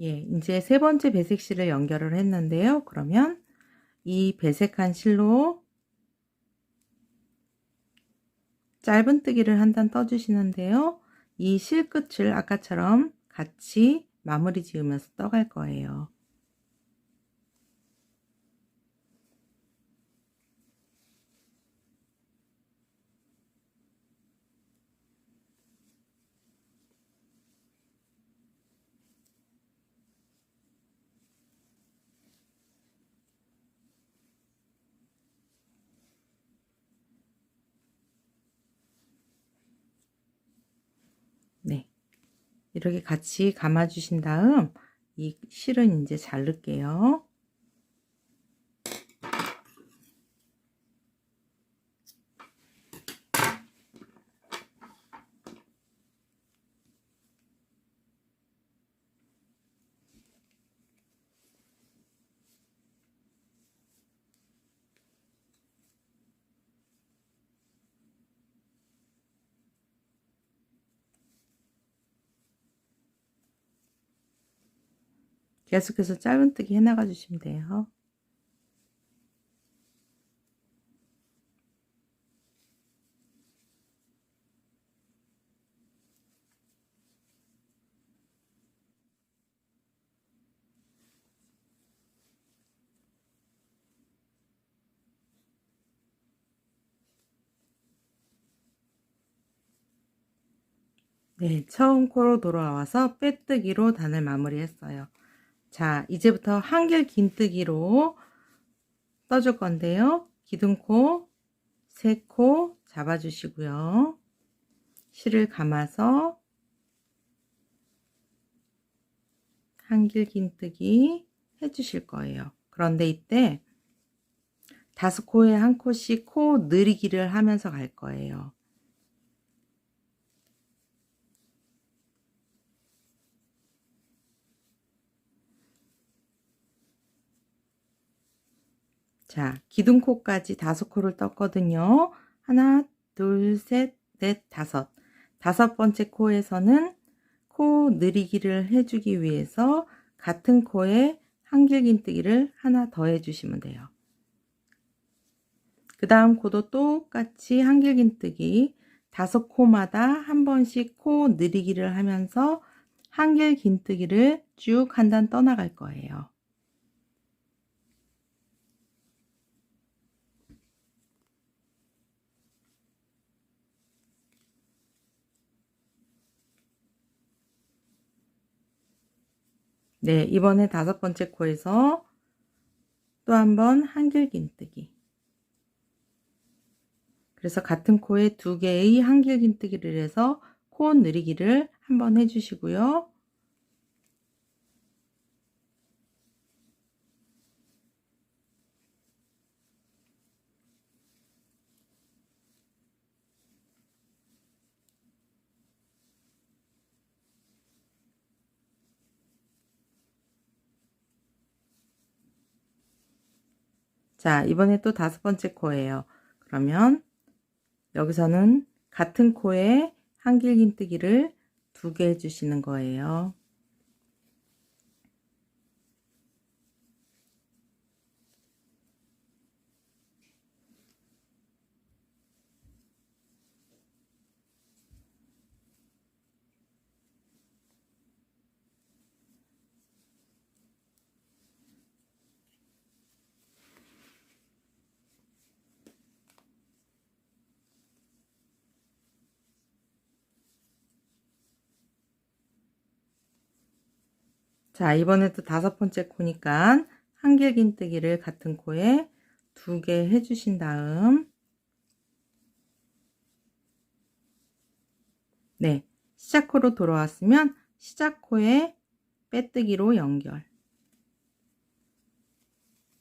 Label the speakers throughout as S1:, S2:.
S1: 예, 이제 세 번째 배색 실을 연결을 했는데요. 그러면 이 배색한 실로 짧은뜨기를 한 단 떠주시는데요. 이 실 끝을 아까처럼 같이 마무리 지으면서 떠갈 거예요. 네. 이렇게 같이 감아 주신 다음 이 실은 이제 자를게요. 계속해서 짧은뜨기 해나가 주시면 돼요. 네, 처음 코로 돌아와서 빼뜨기로 단을 마무리했어요. 자, 이제부터 한길 긴뜨기로 떠줄 건데요. 기둥코, 세코 잡아주시고요. 실을 감아서 한길 긴뜨기 해주실 거예요. 그런데 이때 다섯 코에 한 코씩 코 느리기를 하면서 갈 거예요. 자, 기둥코까지 다섯 코를 떴거든요. 하나, 둘, 셋, 넷, 다섯. 다섯 번째 코에서는 코 느리기를 해주기 위해서 같은 코에 한길긴뜨기를 하나 더 해주시면 돼요. 그 다음 코도 똑같이 한길긴뜨기 다섯 코마다 한 번씩 코 느리기를 하면서 한길긴뜨기를 쭉 한 단 떠나갈 거예요. 네, 이번에 다섯 번째 코에서 또 한 번 한길긴뜨기. 그래서 같은 코에 두 개의 한길긴뜨기를 해서 코 느리기를 한번 해주시고요. 자, 이번에 또 다섯 번째 코예요. 그러면 여기서는 같은 코에 한길긴뜨기를 두 개 해주시는 거예요. 자, 이번에도 다섯 번째 코니까 한길긴뜨기를 같은 코에 두 개 해주신 다음 네, 시작코로 돌아왔으면 시작코에 빼뜨기로 연결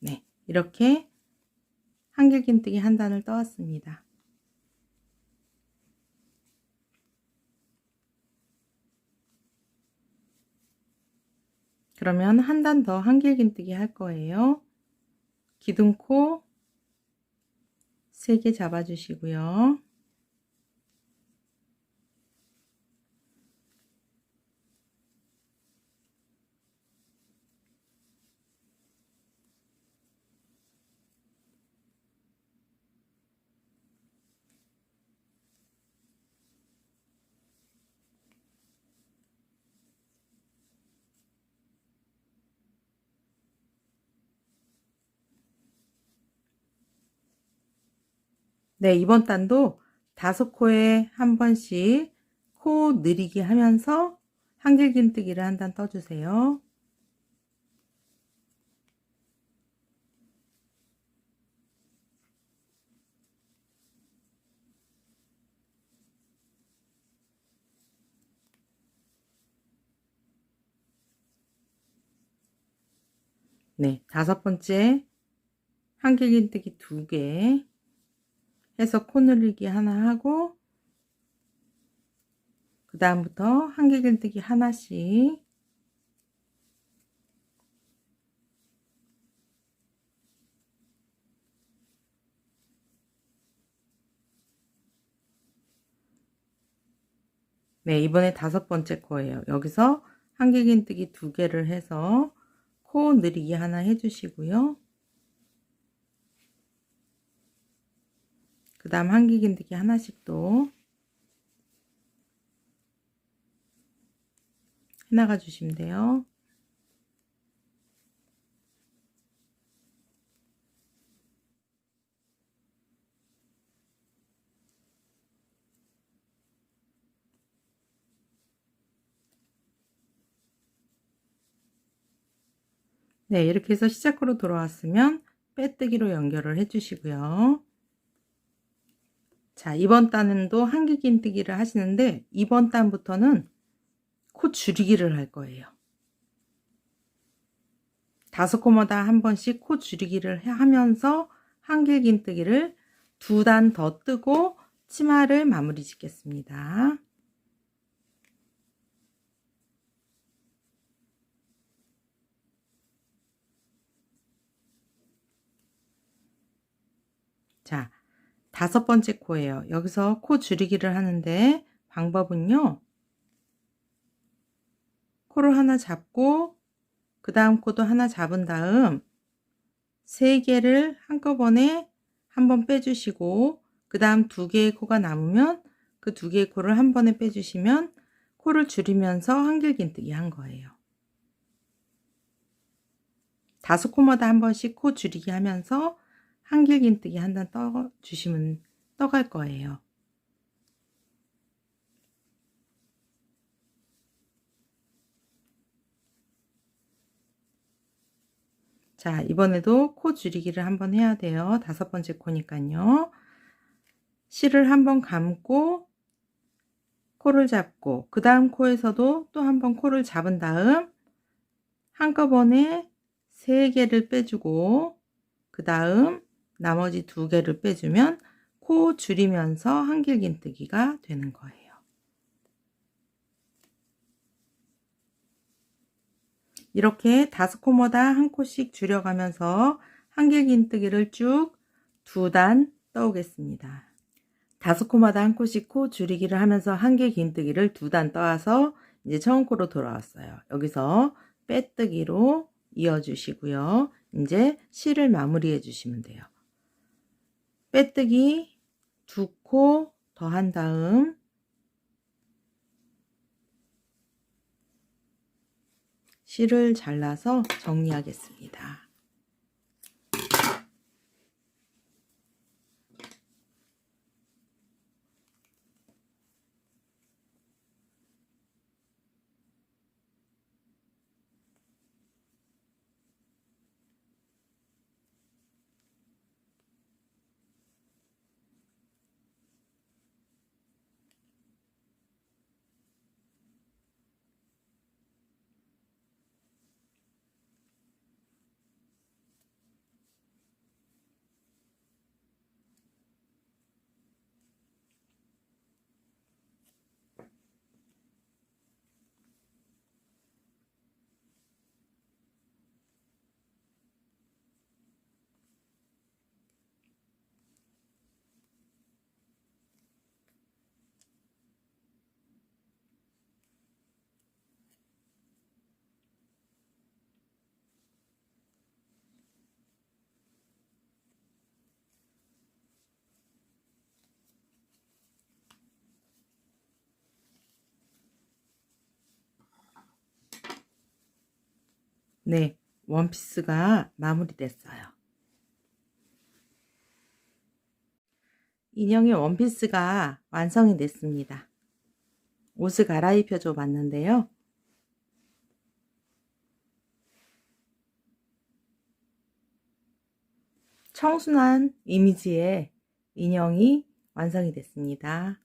S1: 네, 이렇게 한길긴뜨기 한 단을 떠왔습니다. 그러면 한 단 더 한길긴뜨기 할 거예요. 기둥코 3개 잡아주시고요. 네, 이번 단도 다섯 코에 한 번씩 코 느리게 하면서 한길긴뜨기를 한 단 떠주세요. 네, 다섯 번째 한길긴뜨기 두 개 해서 코 늘리기 하나 하고 그 다음부터 한길긴뜨기 하나씩 네, 이번에 다섯 번째 거예요. 여기서 한길긴뜨기 두 개를 해서 코 느리기 하나 해주시고요. 그 다음 한길긴뜨기 하나씩 또 해나가 주시면 돼요. 네, 이렇게 해서 시작으로 돌아왔으면 빼뜨기로 연결을 해주시고요. 자, 이번 단은도 한길긴뜨기를 하시는데 이번 단부터는 코 줄이기를 할 거예요. 다섯 코마다 한 번씩 코 줄이기를 하면서 한길긴뜨기를 두 단 더 뜨고 치마를 마무리 짓겠습니다. 자, 다섯 번째 코예요. 여기서 코 줄이기를 하는데 방법은요. 코를 하나 잡고 그 다음 코도 하나 잡은 다음 세 개를 한꺼번에 한번 빼주시고 그 다음 두 개의 코가 남으면 그 두 개의 코를 한 번에 빼주시면 코를 줄이면서 한길긴뜨기 한 거예요. 다섯 코마다 한 번씩 코 줄이기 하면서 한길긴뜨기 한 단 떠주시면 떠갈 거예요. 자, 이번에도 코 줄이기를 한번 해야 돼요. 다섯 번째 코니까요. 실을 한번 감고 코를 잡고 그 다음 코에서도 또 한번 코를 잡은 다음 한꺼번에 세 개를 빼주고 그 다음 나머지 두 개를 빼주면 코 줄이면서 한길긴뜨기가 되는 거예요. 이렇게 다섯 코마다 한 코씩 줄여가면서 한길긴뜨기를 쭉 두 단 떠오겠습니다. 다섯 코마다 한 코씩 코 줄이기를 하면서 한길긴뜨기를 두 단 떠와서 이제 처음 코로 돌아왔어요. 여기서 빼뜨기로 이어주시고요. 이제 실을 마무리해 주시면 돼요. 빼뜨기 두 코 더한 다음 실을 잘라서 정리하겠습니다. 네, 원피스가 마무리됐어요. 인형의 원피스가 완성이 됐습니다. 옷을 갈아입혀 줘 봤는데요. 청순한 이미지의 인형이 완성이 됐습니다.